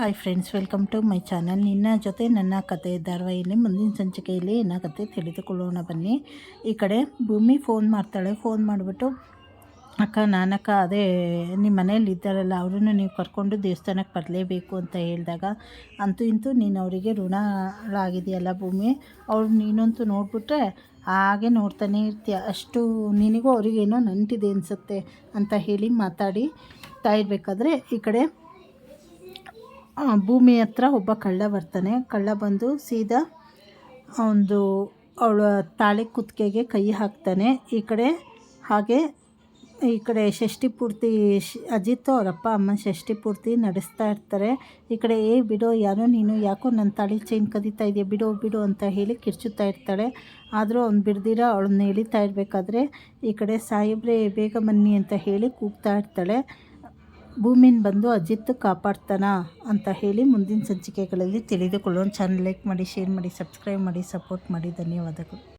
Hi friends welcome to my channel ನಿನ್ನ ಜೊತೆ ನನ್ನ ಕತೆ ಧಾರಾವಾಹಿಯಲ್ಲಿ ಮುಂದಿನ ಸಂಚಿಕೆಯಲ್ಲಿ ಏನಾಗುತ್ತೆ ತಿಳಿದುಕೊಳ್ಳೋಣ ಬನ್ನಿ. ಈ ಕಡೆ ಭೂಮಿ ಫೋನ್ ಮಾಡ್ತಾಳೆ ಫೋನ್ ಮಾಡಿಬಿಟ್ಟು, ಅಕ್ಕ, ನಾನಕ್ಕ, ಅದೇ ನಿಮ್ಮ ಮನೇಲಿ ಇದ್ದಾರಲ್ಲ, ಅವರನ್ನು ನೀವು ಕರ್ಕೊಂಡು ದೇವಸ್ಥಾನಕ್ಕೆ ಬರಲೇಬೇಕು ಅಂತ ಹೇಳಿದಾಗ, ಅಂತೂ ಇಂತೂ ನೀನು ಅವರಿಗೆ ಋಣಳಾಗಿದೆಯಲ್ಲ ಭೂಮಿ. ಅವ್ರು ನೀನಂತೂ ನೋಡಿಬಿಟ್ರೆ ಹಾಗೆ ನೋಡ್ತಾನೆ ಇರ್ತೀಯ. ಅಷ್ಟು ನಿನಗೂ ಅವ್ರಿಗೇನೋ ನಂಟಿದೆ ಅನಿಸುತ್ತೆ, ಅಂತ ಹೇಳಿ ಮಾತಾಡಿ ಇರಬೇಕಾದ್ರೆ ಈ ಕಡೆ ಭೂಮಿ ಹತ್ರ ಒಬ್ಬ ಕಳ್ಳ ಬರ್ತಾನೆ. ಕಳ್ಳ ಬಂದು ಸೀದಾ ಒಂದು ಅವಳ ತಾಳಿ ಕುತ್ತಿಗೆಗೆ ಕೈ ಹಾಕ್ತಾನೆ. ಈ ಕಡೆ ಹಾಗೆ ಈ ಕಡೆ ಷಷ್ಠಿ ಪೂರ್ತಿ ಅಜಿತ್ ಅವರಪ್ಪ ಅಮ್ಮ ಷಷ್ಠಿ ಪೂರ್ತಿ ನಡೆಸ್ತಾ ಇರ್ತಾರೆ. ಈ ಕಡೆ, ಏ, ಬಿಡೋ, ಯಾರೋ ನೀನು ಯಾಕೋ ನನ್ನ ತಾಳಿ ಚೈನ್ ಕದೀತಾ ಇದೆಯಾ? ಬಿಡೋ, ಬಿಡು, ಅಂತ ಹೇಳಿ ಕಿರ್ಚುತ್ತಾ ಇರ್ತಾಳೆ. ಆದರೂ ಅವ್ನು ಬಿಡ್ದಿರ ಅವಳನ್ನ ಎಳಿತಾ ಇರಬೇಕಾದ್ರೆ ಈ ಕಡೆ, ಸಾಹೇಬ್ರೆ, ಬೇಗ ಬನ್ನಿ, ಅಂತ ಹೇಳಿ ಕೂಗ್ತಾ ಇರ್ತಾಳೆ. ಭೂಮಿನ ಬಂದು ಅಜಿತ್ ಕಾಪಾಡ್ತಾನ ಅಂತ ಹೇಳಿ ಮುಂದಿನ ಸಂಚಿಕೆಗಳಲ್ಲಿ ತಿಳಿದುಕೊಳ್ಳೋಣ. ಚಾನಲ್ ಲೈಕ್ ಮಾಡಿ ಶೇರ್ ಮಾಡಿ ಸಬ್ಸ್ಕ್ರೈಬ್ ಮಾಡಿ ಸಪೋರ್ಟ್ ಮಾಡಿ. ಧನ್ಯವಾದಗಳು.